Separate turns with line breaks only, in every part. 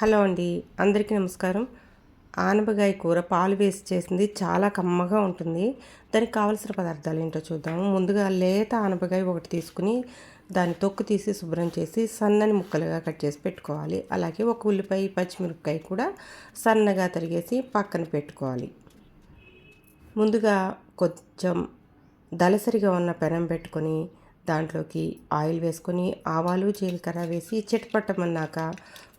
Hello అండి అందరికీ నమస్కారం. ఆనపకాయ కూర పాలు వేసి చేసింది చాలా కమ్మగా ఉంటుంది. దానికి కావలసిన పదార్థాలు ఏంటో చూద్దాము ముందుగా లేత ఆనపకాయ ఒకటి తీసుకుని దాన్ని తొక్కు తీసి శుభ్రం చేసి సన్నని ముక్కలుగా కట్ చేసి పెట్టుకోవాలి. అలాగే ఒక ఉల్లిపాయ పచ్చిమిరపకాయ కూడా సన్నగా తరిగేసి పక్కన పెట్టుకోవాలి. ముందుగా కొంచెం దలసరిగా ఉన్న పెనం పెట్టుకొని దాంట్లోకి ఆయిల్ వేసుకొని ఆవాలు జీలకర్ర వేసి చిటపట్టమన్నాక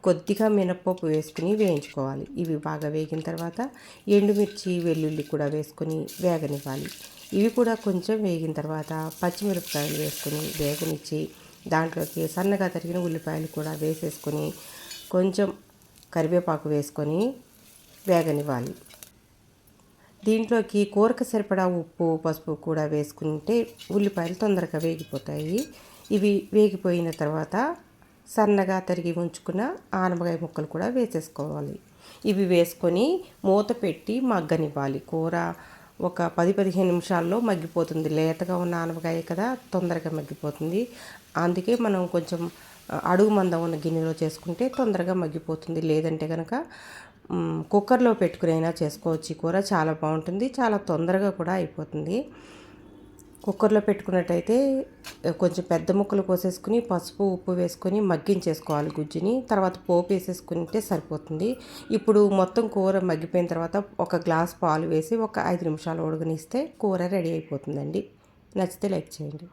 కొద్దిగా మినప్పప్పు వేసుకుని వేయించుకోవాలి. ఇవి బాగా వేగిన తర్వాత ఎండుమిర్చి వెల్లుల్లి కూడా వేసుకొని వేగనివ్వాలి. ఇవి కూడా కొంచెం వేగిన తర్వాత పచ్చిమిరపకాయలు వేసుకొని వేగనిచ్చి దాంట్లోకి సన్నగా తరిగిన ఉల్లిపాయలు కూడా వేసేసుకొని కొంచెం కరివేపాకు వేసుకొని వేగనివ్వాలి. దీంట్లోకి కూరకు సరిపడా ఉప్పు పసుపు కూడా వేసుకుంటే ఉల్లిపాయలు తొందరగా వేగిపోతాయి. ఇవి వేగిపోయిన తర్వాత సన్నగా తరిగి ఉంచుకున్న ఆనపకాయ ముక్కలు కూడా వేసేసుకోవాలి. ఇవి వేసుకొని మూత పెట్టి మగ్గనివ్వాలి. కూర ఒక పది పదిహేను నిమిషాల్లో మగ్గిపోతుంది. లేతగా ఉన్న ఆనపకాయ కదా తొందరగా మగ్గిపోతుంది. అందుకే మనం కొంచెం అడుగు మందం ఉన్న గిన్నెలో చేసుకుంటే తొందరగా మగ్గిపోతుంది. లేదంటే కనుక కుక్కర్లో పెట్టుకుని అయినా చేసుకోవచ్చు కూర చాలా బాగుంటుంది. చాలా తొందరగా కూడా అయిపోతుంది. కుక్కర్లో పెట్టుకున్నట్టయితే కొంచెం పెద్ద ముక్కలు కోసేసుకుని పసుపు ఉప్పు వేసుకొని మగ్గించేసుకోవాలి గుజ్జుని. తర్వాత పోపు వేసేసుకుంటే సరిపోతుంది. ఇప్పుడు మొత్తం కూర మగ్గిపోయిన తర్వాత ఒక గ్లాస్ పాలు వేసి ఒక ఐదు నిమిషాలు ఉడకనిస్తే కూర రెడీ అయిపోతుందండి. నచ్చితే లైక్ చేయండి.